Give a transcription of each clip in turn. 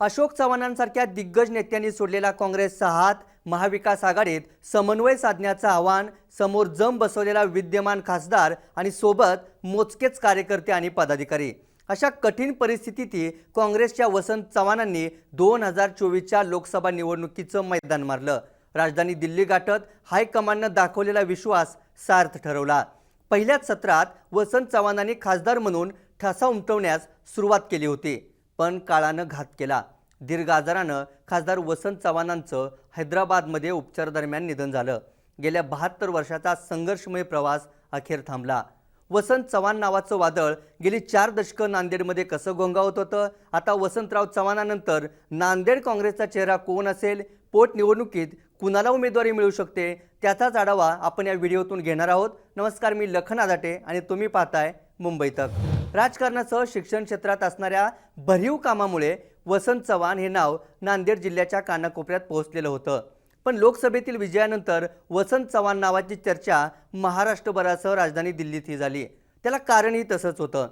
अशोक चव्हाणांसारख्या दिग्गज नेत्यांनी सोडलेला काँग्रेसचा हात महाविकास आघाडीत समन्वय साधण्याचं आव्हान समोर जम बसवलेला विद्यमान खासदार आणि सोबत मोजकेच कार्यकर्ते आणि पदाधिकारी. अशा कठीण परिस्थितीत काँग्रेसच्या वसंत चव्हाणांनी दोन हजार चोवीसच्या लोकसभा निवडणुकीचं मैदान मारलं. राजधानी दिल्ली गाठत हायकमांडनं दाखवलेला विश्वास सार्थ ठरवला. पहिल्याच सत्रात वसंत चव्हाणांनी खासदार म्हणून ठसा उमटवण्यास सुरुवात केली होती. पण काळानं घात केला. दीर्घ आजारानं खासदार वसंत चव्हाणांचं हैदराबादमध्ये उपचारादरम्यान निधन झालं. गेल्या बहात्तर वर्षाचा संघर्षमय प्रवास अखेर थांबला. वसंत चव्हाण नावाचं वादळ गेली चार दशकं नांदेडमध्ये कसं गोंगावत होतं? आता वसंतराव चव्हाणानंतर नांदेड काँग्रेसचा चेहरा कोण असेल? पोटनिवडणुकीत कुणाला उमेदवारी मिळू शकते? त्याचाच आढावा आपण या व्हिडिओतून घेणार आहोत. नमस्कार मी लखन आदाटे आणि तुम्ही पाहताय मुंबई तक. राजकारणासह शिक्षण क्षेत्रात असणाऱ्या भरीव कामामुळे वसंत चव्हाण हे नाव नांदेड जिल्ह्याच्या कानाकोपऱ्यात पोहोचलेलं होतं. पण लोकसभेतील विजयानंतर वसंत चव्हाण नावाची चर्चा महाराष्ट्रभरासह राजधानी दिल्लीतही झाली. त्याला कारणही तसंच होतं.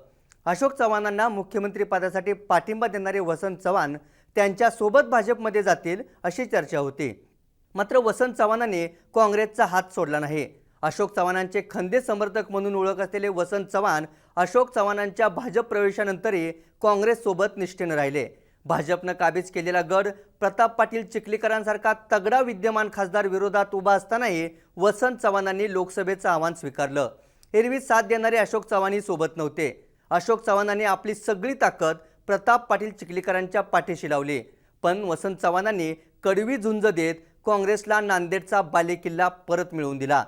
अशोक चव्हाणांना मुख्यमंत्रीपदासाठी पाठिंबा देणारे वसंत चव्हाण त्यांच्यासोबत भाजपमध्ये जातील अशी चर्चा होती. मात्र वसंत चव्हाणांनी काँग्रेसचा हात सोडला नाही. अशोक चव्हाणांचे खंदे समर्थक म्हणून ओळख असलेले वसंत चव्हाण अशोक चव्हाणांच्या भाजप प्रवेशानंतरही काँग्रेससोबत निष्ठेनं राहिले. भाजपनं काबीज केलेला गड प्रताप पाटील चिखलीकरांसारखा तगडा विद्यमान खासदार विरोधात उभा असतानाही वसंत चव्हाणांनी लोकसभेचं आव्हान स्वीकारलं. एरवी साथ देणारे अशोक चव्हाणही सोबत नव्हते. अशोक चव्हाणांनी आपली सगळी ताकद प्रताप पाटील चिखलीकरांच्या पाठीशी लावली. पण वसंत चव्हाणांनी कडवी झुंज देत काँग्रेसला नांदेडचा बालेकिल्ला परत मिळवून दिला.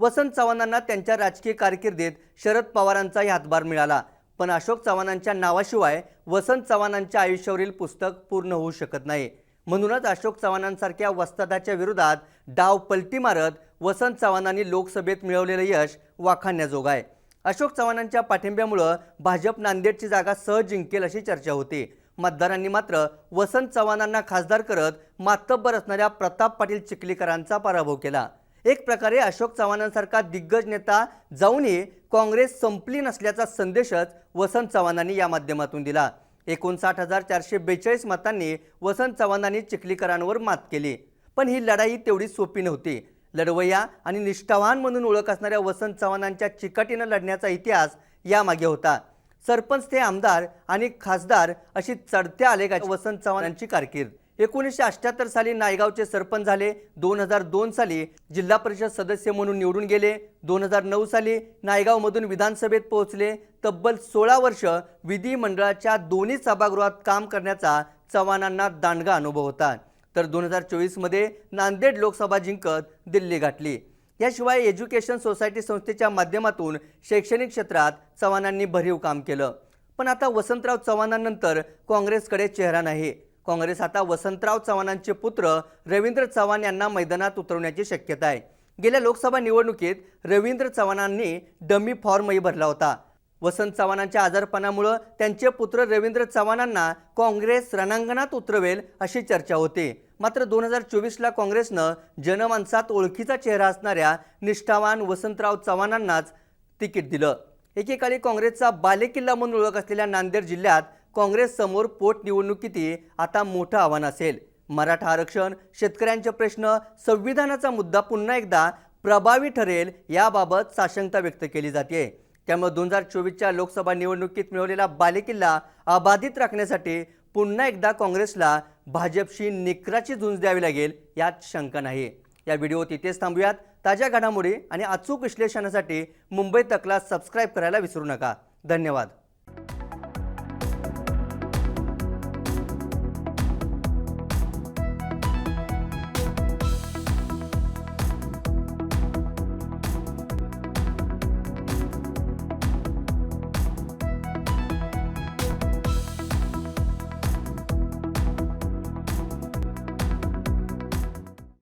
वसंत चव्हाणांना त्यांच्या राजकीय कारकिर्दीत शरद पवारांचाही हातभार मिळाला. पण अशोक चव्हाणांच्या नावाशिवाय वसंत चव्हाणांच्या आयुष्यावरील पुस्तक पूर्ण होऊ शकत नाही. म्हणूनच अशोक चव्हाणांसारख्या वस्तादाच्या विरोधात डाव पलटी मारत वसंत चव्हाणांनी लोकसभेत मिळवलेलं यश वाखाणण्याजोगाय. आहे अशोक चव्हाणांच्या पाठिंब्यामुळं भाजप नांदेडची जागा सहज जिंकेल अशी चर्चा होती. मतदारांनी मात्र वसंत चव्हाणांना खासदार करत मातब्बर असणाऱ्या प्रताप पाटील चिखलीकरांचा पराभव केला. एक प्रकारे अशोक चव्हाणांसारखा दिग्गज नेता जाऊनही काँग्रेस संपली नसल्याचा संदेशच वसंत चव्हाणांनी या माध्यमातून दिला. एकोणसाठ हजार चारशे बेचाळीस मतांनी वसंत चव्हाणांनी चिखलीकरांवर मात केली. पण ही लढाई तेवढी सोपी नव्हती. लढवय्या आणि निष्ठावान म्हणून ओळख असणाऱ्या वसंत चव्हाणांच्या चिकाटीनं लढण्याचा इतिहास यामागे होता. सरपंच ते आमदार आणि खासदार अशी चढत्या आलेखाची वसंत चव्हाणांची कारकीर्द. एकोणीसशे अठ्ठ्याहत्तर साली नायगावचे सरपंच झाले. दोन हजार दोन साली जिल्हा परिषद सदस्य म्हणून निवडून गेले. दोन हजार नऊ साली नायगावमधून विधानसभेत पोहोचले. तब्बल सोळा वर्ष विधिमंडळाच्या दोन्ही सभागृहात काम करण्याचा चव्हाणांना दांडगा अनुभव होता. तर दोन हजार चोवीसमध्ये नांदेड लोकसभा जिंकत दिल्ली गाठली. याशिवाय एज्युकेशन सोसायटी संस्थेच्या माध्यमातून शैक्षणिक क्षेत्रात चव्हाणांनी भरीव काम केलं. पण आता वसंतराव चव्हाणांनंतर काँग्रेसकडे चेहरा नाही. काँग्रेस आता वसंतराव चव्हाणांचे पुत्र रवींद्र चव्हाण यांना मैदानात उतरवण्याची शक्यता आहे. गेल्या लोकसभा निवडणुकीत रवींद्र चव्हाणांनी डमी फॉर्मही भरला होता. वसंत चव्हाणांच्या आजारपणामुळं त्यांचे पुत्र रवींद्र चव्हाणांना काँग्रेस रणांगणात उतरवेल अशी चर्चा होती. मात्र दोन हजार चोवीसला काँग्रेसनं जनमानसात ओळखीचा चेहरा असणाऱ्या निष्ठावान वसंतराव चव्हाणांनाच तिकीट दिलं. एकेकाळी काँग्रेसचा बालेकिल्ला म्हणून ओळख असलेल्या नांदेड जिल्ह्यात काँग्रेससमोर पोटनिवडणुकीतही आता मोठं आव्हान असेल. मराठा आरक्षण शेतकऱ्यांचे प्रश्न संविधानाचा मुद्दा पुन्हा एकदा प्रभावी ठरेल याबाबत साशंकता व्यक्त केली जाते. त्यामुळे दोन हजार चोवीसच्या लोकसभा निवडणुकीत मिळवलेला बालेकिल्ला अबाधित राखण्यासाठी पुन्हा एकदा काँग्रेसला भाजपशी निकराची झुंज द्यावी लागेल यात शंका नाही. या व्हिडिओ तिथेच थांबूयात. ताज्या घडामोडी आणि अचूक विश्लेषणासाठी मुंबई तकला सबस्क्राईब करायला विसरू नका. धन्यवाद.